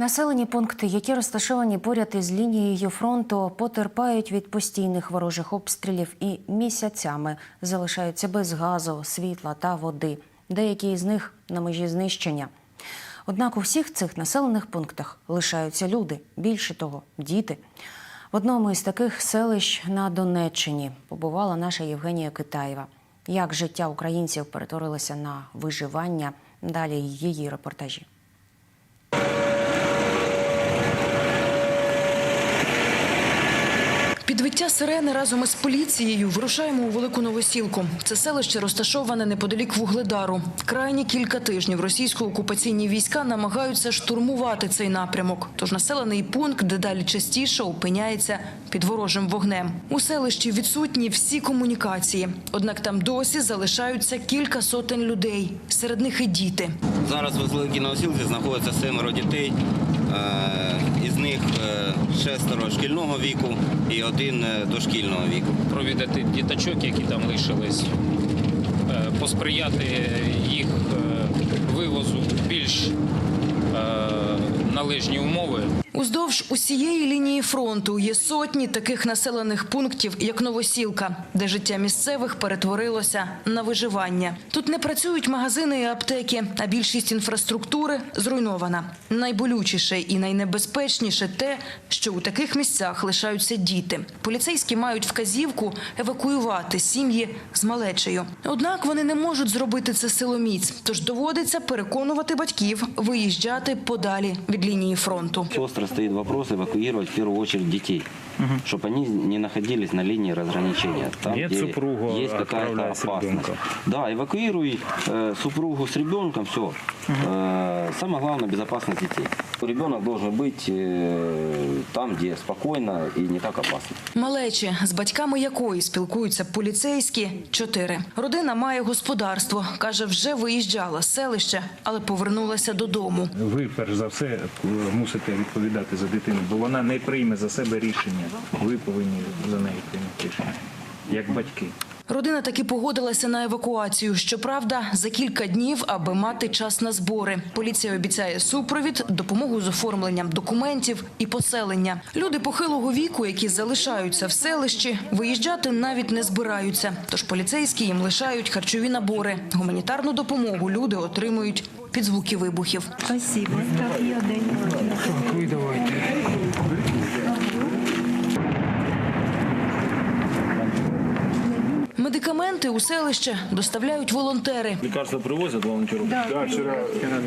Населені пункти, які розташовані поряд із лінією фронту, потерпають від постійних ворожих обстрілів і місяцями залишаються без газу, світла та води. Деякі із них на межі знищення. Однак у всіх цих населених пунктах лишаються люди, більше того, діти. В одному із таких селищ на Донеччині побувала наша Євгенія Китаєва. Як життя українців перетворилося на виживання? Далі її репортажі. Підвиття сирени разом із поліцією вирушаємо у Велику Новосілку. Це селище розташоване неподалік Вугледару. Крайні кілька тижнів російсько-окупаційні війська намагаються штурмувати цей напрямок. Тож населений пункт дедалі частіше опиняється під ворожим вогнем. У селищі відсутні всі комунікації. Однак там досі залишаються кілька сотень людей. Серед них і діти. Зараз в Великій Новосілці знаходиться семеро дітей. Е, Із них е, шестеро шкільного віку і один е, дошкільного віку. провідати діточок, які там лишились, посприяти їх вивозу більш належні умови. Уздовж усієї лінії фронту є сотні таких населених пунктів, як Новосілка, де життя місцевих перетворилося на виживання. Тут не працюють магазини і аптеки, а більшість інфраструктури зруйнована. Найболючіше і найнебезпечніше те, що у таких місцях лишаються діти. Поліцейські мають вказівку евакуювати сім'ї з малечею. Однак вони не можуть зробити це силоміць, тож доводиться переконувати батьків виїжджати подалі від лінії фронту. Остро стоит вопрос эвакуировать в первую очередь детей, чтобы они не находились на линии разграничения. Там, Нет где супругу, есть какая-то отправляй с опасность. ребенком. Да, эвакуируй э, супругу с ребенком, все. самое главное безопасность детей. Ребенок должен быть э, там, где спокойно и не так опасно. Малечі, з батьками якої спілкуються поліцейські, чотири. Родина має господарство. Каже, вже виїжджала з селища, але повернулася додому. Ви перш за все мусите відповідати за дитину, бо вона не прийме за себе рішення. Ви повинні за неї прийняти рішення, як батьки. Родина таки погодилася на евакуацію. Щоправда, за кілька днів, аби мати час на збори. Поліція обіцяє супровід, допомогу з оформленням документів і поселення. Люди похилого віку, які залишаються в селищі, виїжджати навіть не збираються. Тож поліцейські їм лишають харчові набори. Гуманітарну допомогу люди отримують під звуки вибухів. Спасибо. Так, я Медикаменти у селище доставляють волонтери. Лекарства привозят волонтеры? Да, Да, вчера,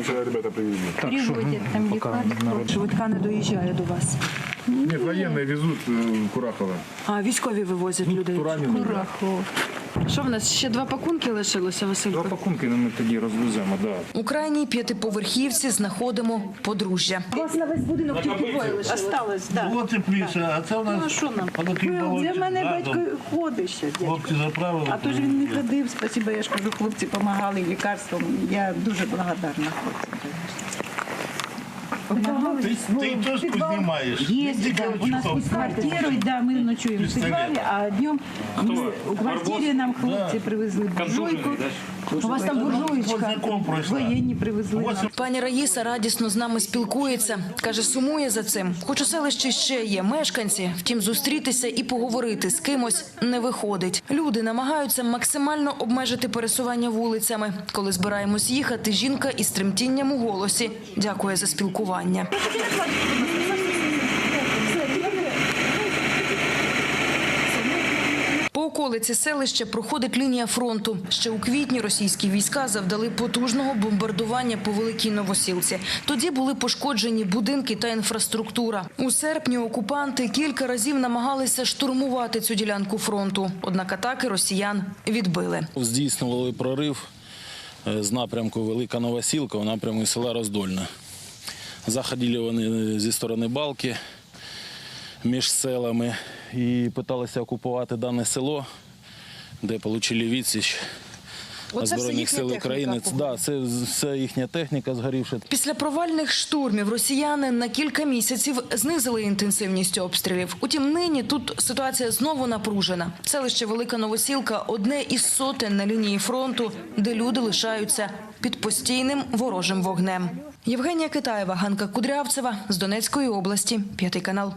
вчера ребята привезли. Приводять там лікарство. Швидка не доїжджає до вас. Нет, военные везут э, Курахова. А військові вивозять людей. Раненых. да. Що в нас ще два пакунки лишилося, Два пакунки ну, ми тоді розвеземо. Да. У крайній п'ятиповерхівці знаходимо подружжя. У вас на весь будинок тільки двоє лишилося. Осталось, так. Було тепліше, а це у нас Ну, а що нам? отакий Де балончик в мене газом. батько ходить ще. дядько. Хлопці заправили. А то ж він не ходив, спасибо, я ж кажу, хлопці допомагали лікарством. Я дуже благодарна хлопцям. Помагали. Ти, ти теж знімаєш. Є, Тільки да, у нас під квартирою, да, ми ночуємо в підвалі, а днем ми, у квартирі нам хлопці привезли буржуйку. У вас там буржуєчка, Познаком воєнні привезли. Пані Раїса радісно з нами спілкується. Каже, сумує за цим. Хоч у селищі ще є мешканці, втім зустрітися і поговорити з кимось не виходить. Люди намагаються максимально обмежити пересування вулицями. Коли збираємось їхати, жінка із тремтінням у голосі дякує за спілкування. По околиці селища проходить лінія фронту. Ще у квітні російські війська завдали потужного бомбардування по великій новосілці. Тоді були пошкоджені будинки та інфраструктура. У серпні окупанти кілька разів намагалися штурмувати цю ділянку фронту. Однак атаки росіян відбили. Здійснювали прорив е, з напрямку Велика Новосілка в напрямку села Роздольне. Заходили вони зі сторони балки між селами і намагалися окупувати дане село, де отримали відсіч Оце Збройних сил техніка, України. Да, це все їхня техніка згорівша. Після провальних штурмів росіяни на кілька місяців знизили інтенсивність обстрілів. Утім, нині тут ситуація знову напружена. Селище Велика Новосілка одне із сотень на лінії фронту, де люди лишаються під постійним ворожим вогнем. Євгенія Китаєва, Ганка Кудрявцева з Донецької області, п'ятий канал.